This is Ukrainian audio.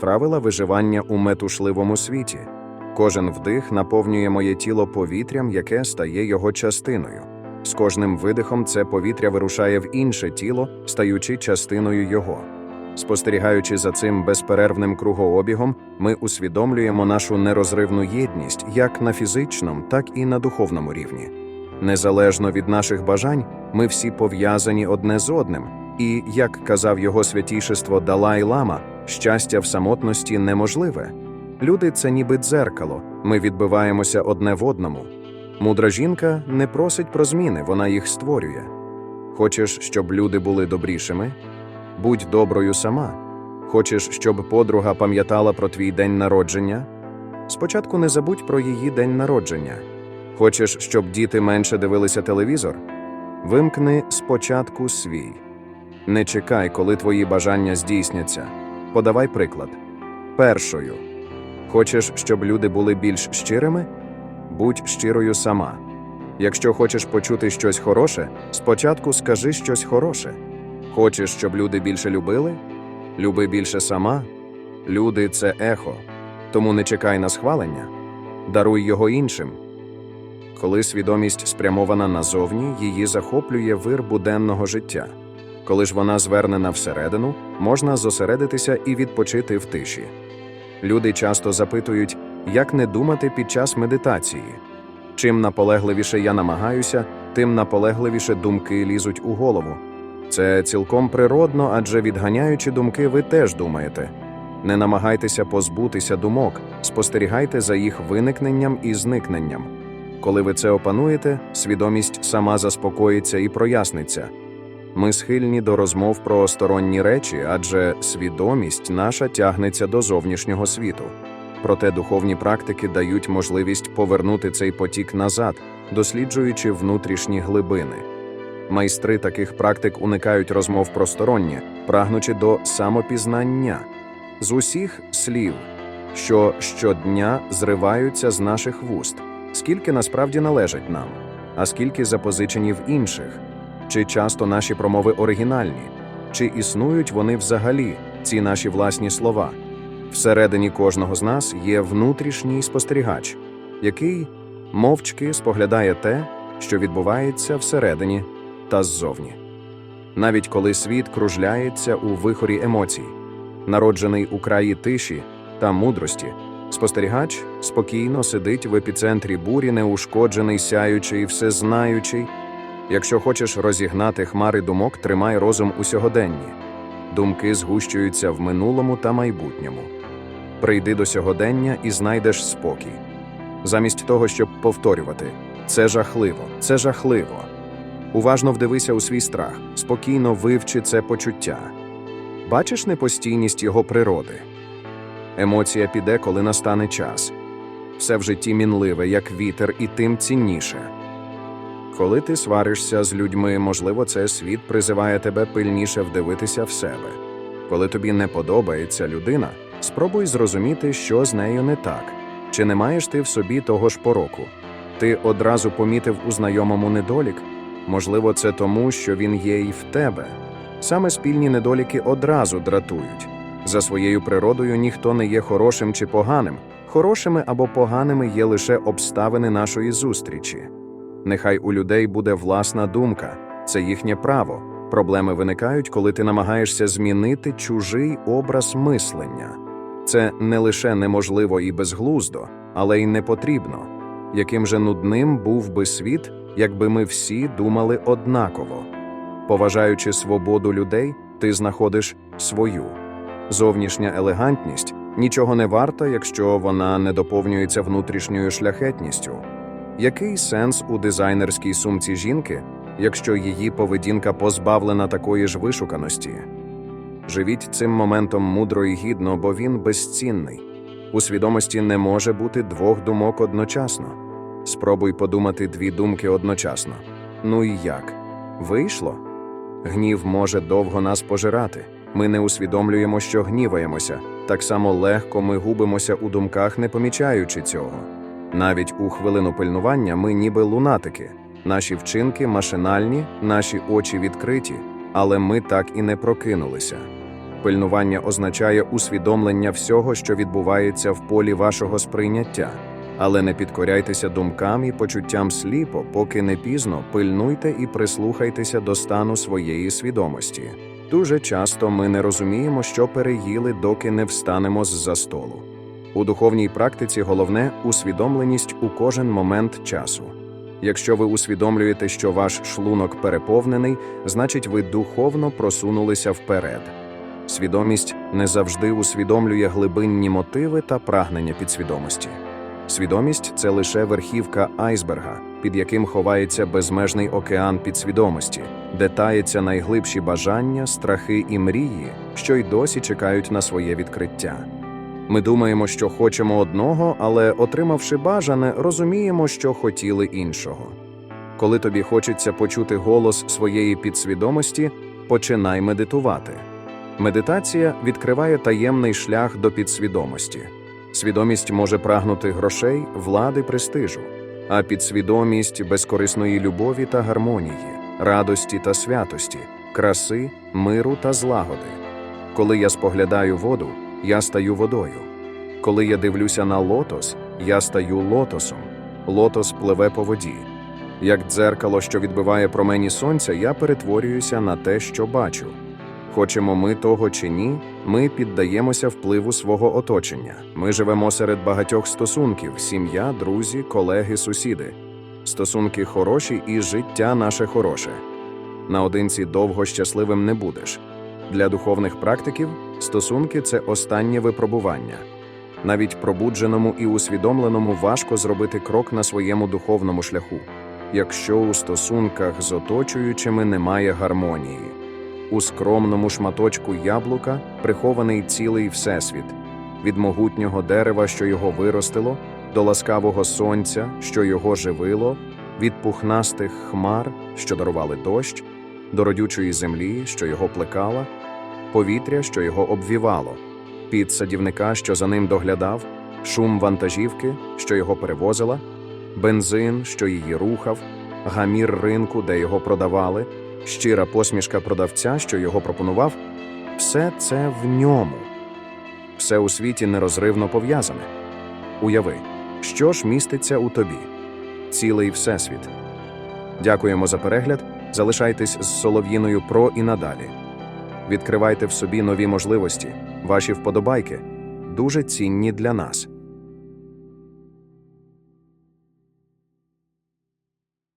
правила виживання у метушливому світі. Кожен вдих наповнює моє тіло повітрям, яке стає його частиною. З кожним видихом це повітря вирушає в інше тіло, стаючи частиною його. Спостерігаючи за цим безперервним кругообігом, ми усвідомлюємо нашу нерозривну єдність як на фізичному, так і на духовному рівні. Незалежно від наших бажань, ми всі пов'язані одне з одним, і, як казав його святійшество Далай Лама, щастя в самотності неможливе. Люди це ніби дзеркало, ми відбиваємося одне в одному. Мудра жінка не просить про зміни, вона їх створює. Хочеш, щоб люди були добрішими? Будь доброю сама. Хочеш, щоб подруга пам'ятала про твій день народження? Спочатку не забудь про її день народження. Хочеш, щоб діти менше дивилися телевізор? Вимкни спочатку свій. Не чекай, коли твої бажання здійсняться. Подавай приклад. Першою. Хочеш, щоб люди були більш щирими? Будь щирою сама. Якщо хочеш почути щось хороше, спочатку скажи щось хороше. Хочеш, щоб люди більше любили? Люби більше сама. Люди це ехо. Тому не чекай на схвалення, даруй його іншим. Коли свідомість спрямована назовні, її захоплює вир буденного життя. Коли ж вона звернена всередину, можна зосередитися і відпочити в тиші. Люди часто запитують, як не думати під час медитації. Чим наполегливіше я намагаюся, тим наполегливіше думки лізуть у голову. Це цілком природно, адже відганяючи думки, ви теж думаєте. Не намагайтеся позбутися думок, спостерігайте за їх виникненням і зникненням. Коли ви це опануєте, свідомість сама заспокоїться і проясниться. Ми схильні до розмов про сторонні речі, адже свідомість наша тягнеться до зовнішнього світу. Проте духовні практики дають можливість повернути цей потік назад, досліджуючи внутрішні глибини. Майстри таких практик уникають розмов про стороннє, прагнучи до самопізнання з усіх слів, що щодня зриваються з наших вуст, скільки насправді належать нам, а скільки запозичені в інших, чи часто наші промови оригінальні, чи існують вони взагалі, ці наші власні слова. Всередині кожного з нас є внутрішній спостерігач, який мовчки споглядає те, що відбувається всередині та ззовні. Навіть коли світ кружляється у вихорі емоцій, народжений у краї тиші та мудрості, спостерігач спокійно сидить в епіцентрі бурі, неушкоджений, сяючий, всезнаючий. Якщо хочеш розігнати хмари думок, тримай розум у сьогоденні. Думки згущуються в минулому та майбутньому. Прийди до сьогодення і знайдеш спокій. Замість того, щоб повторювати це жахливо, це жахливо. Уважно вдивися у свій страх, спокійно вивчи це почуття. Бачиш непостійність його природи. Емоція піде, коли настане час. Все в житті мінливе, як вітер, і тим цінніше. Коли ти сваришся з людьми, можливо, це світ призиває тебе пильніше вдивитися в себе. Коли тобі не подобається людина, спробуй зрозуміти, що з нею не так, чи не маєш ти в собі того ж пороку. Ти одразу помітив у знайомому недолік. Можливо, це тому, що він є і в тебе. Саме спільні недоліки одразу дратують. За своєю природою ніхто не є хорошим чи поганим. Хорошими або поганими є лише обставини нашої зустрічі. Нехай у людей буде власна думка, це їхнє право. Проблеми виникають, коли ти намагаєшся змінити чужий образ мислення. Це не лише неможливо і безглуздо, але й не потрібно. Яким же нудним був би світ, якби ми всі думали однаково. Поважаючи свободу людей, ти знаходиш свою. Зовнішня елегантність нічого не варта, якщо вона не доповнюється внутрішньою шляхетністю. Який сенс у дизайнерській сумці жінки, якщо її поведінка позбавлена такої ж вишуканості? Живіть цим моментом мудро і гідно, бо він безцінний. У свідомості не може бути двох думок одночасно. Спробуй подумати дві думки одночасно. Ну і як? Вийшло? Гнів може довго нас пожирати. Ми не усвідомлюємо, що гніваємося. Так само легко ми губимося у думках, не помічаючи цього. Навіть у хвилину пильнування ми ніби лунатики. Наші вчинки машинальні, наші очі відкриті, але ми так і не прокинулися. Пильнування означає усвідомлення всього, що відбувається в полі вашого сприйняття. Але не підкоряйтеся думкам і почуттям сліпо, поки не пізно пильнуйте і прислухайтеся до стану своєї свідомості. Дуже часто ми не розуміємо, що переїли, доки не встанемо з-за столу. У духовній практиці головне усвідомленість у кожен момент часу. Якщо ви усвідомлюєте, що ваш шлунок переповнений, значить ви духовно просунулися вперед. Свідомість не завжди усвідомлює глибинні мотиви та прагнення підсвідомості. Свідомість це лише верхівка айсберга, під яким ховається безмежний океан підсвідомості, де таються найглибші бажання, страхи і мрії, що й досі чекають на своє відкриття. Ми думаємо, що хочемо одного, але, отримавши бажане, розуміємо, що хотіли іншого. Коли тобі хочеться почути голос своєї підсвідомості, починай медитувати. Медитація відкриває таємний шлях до підсвідомості. Свідомість може прагнути грошей, влади, престижу, а підсвідомість безкорисної любові та гармонії, радості та святості, краси, миру та злагоди. Коли я споглядаю воду, я стаю водою. Коли я дивлюся на лотос, я стаю лотосом. Лотос пливе по воді. Як дзеркало, що відбиває промені сонця, я перетворююся на те, що бачу. Хочемо ми того чи ні, ми піддаємося впливу свого оточення. Ми живемо серед багатьох стосунків: сім'я, друзі, колеги, сусіди. Стосунки хороші і життя наше хороше. Наодинці довго щасливим не будеш. Для духовних практиків стосунки це останнє випробування. Навіть пробудженому і усвідомленому важко зробити крок на своєму духовному шляху, якщо у стосунках з оточуючими немає гармонії. У скромному шматочку яблука прихований цілий всесвіт, від могутнього дерева, що його виростило, до ласкавого сонця, що його живило, від пухнастих хмар, що дарували дощ, до родючої землі, що його плекала, повітря, що його обвівало, під садівника, що за ним доглядав, шум вантажівки, що його перевозила, бензин, що її рухав, гамір ринку, де його продавали, щира посмішка продавця, що його пропонував, все це в ньому. Все у світі нерозривно пов'язане. Уяви, що ж міститься у тобі? Цілий всесвіт. Дякуємо за перегляд. Залишайтесь з Солов'їною Про і надалі. Відкривайте в собі нові можливості, ваші вподобайки дуже цінні для нас.